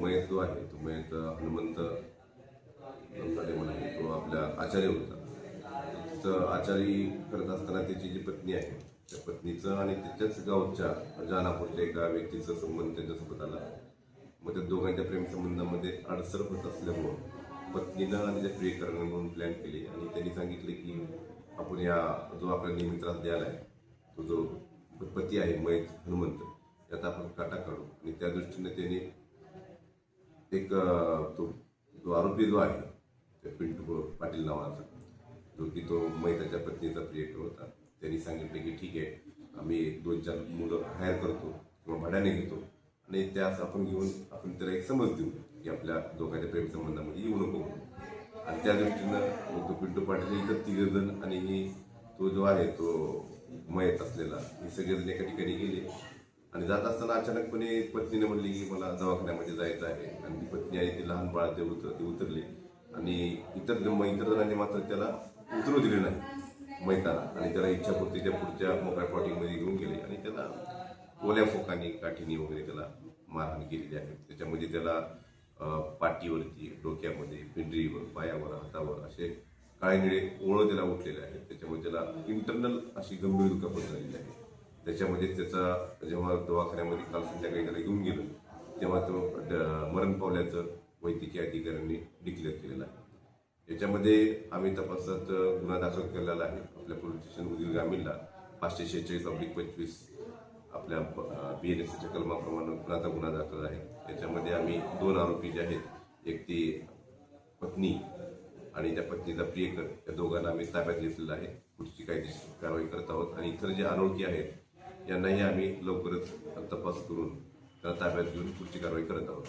मयत जो आहे तो मयत हनुमंत नंदाडे तो आपल्या आचार्य होता. तर आचारी करत असताना त्याची जी पत्नी आहे त्या पत्नीचं आणि त्याच्याच गावच्या जानापूरच्या एका व्यक्तीचा संबंध त्याच्यासोबत आला. मग त्या दोघांच्या प्रेमसंबंधामध्ये अडसर होत असल्यामुळं पत्नीनं आणि त्या प्रियकरानं म्हणून प्लॅन केली आणि त्यांनी सांगितले की आपण या जो आपला निमित्रात द्यायला आहे तो जो पती आहे मयत हनुमंत त्यात आपण काटा काढू. आणि त्या दृष्टीने त्यांनी एक तो जो आरोपी जो आहे त्या पिंटू पाटील नावाचा जो की तो मैताच्या पत्नीचा प्रियकर होता त्यांनी सांगितले की ठीक आहे आम्ही एक दोन चार मुलं हायर करतो किंवा भाड्याने घेतो. आणि त्यास आपण घेऊन आपण त्याला एक समज देऊ की आपल्या दोघांच्या प्रेमसंबंधामध्ये येऊ नको आणि त्या दृष्टीनं तो पिंटू पाटील इतर तिघजण आणि ही तो जो आहे तो मयत असलेला हे सगळेजण एका ठिकाणी गेले. आणि जात असताना अचानकपणे पत्नीने म्हणली की मला दवाखान्यामध्ये जायचं आहे. आणि ती पत्नी आहे ती लहान बाळा ते उतर ते उतरले. आणि इतर इतर जणांनी मात्र त्याला उतरू दिले नाही मैताना आणि त्याला इच्छापूर्तीच्या पुढच्या मोकळ्या पॉटिंगमध्ये घेऊन गेले. आणि त्याला ओल्या फोकानी काठीनी वगैरे त्याला मारहाण केलेली आहे. त्याच्यामध्ये त्याला पाठीवरती डोक्यामध्ये पिंडरीवर पायावर हातावर असे काळे निळे ओळं त्याला उठलेले आहेत. त्याच्यामध्ये त्याला इंटरनल अशी गंभीर दुखापत झालेली आहे. त्याच्यामध्ये त्याचा जेव्हा दवाखान्यामध्ये काल संध्याकाळी त्याला घेऊन गेलं तेव्हा तो ड- मरण पावल्याचं वैद्यकीय अधिकाऱ्यांनी डिक्लेअर केलेलं आहे. याच्यामध्ये आम्ही तपासात गुन्हा दाखल केलेला आहे. आपल्या पोलीस स्टेशनमधील ग्रामीणला पाचशे शेहेचाळीस अब्लिक पंचवीस आपल्या बी एन एसच्या कलमाप्रमाणे गुन्हाचा गुन्हा दाखल आहे. याच्यामध्ये आम्ही दोन आरोपी जे आहेत एक ती पत्नी आणि त्या पत्नीचा प्रियकर या दोघांना आम्ही ताब्यात घेतलेला आहे. पुढची कायदेशीर कारवाई करत आहोत. आणि इतर जे अनोळखी आहेत यांनाही आम्ही लवकरच तपास करून त्यांना ताब्यात घेऊन पुढची कारवाई करत आहोत.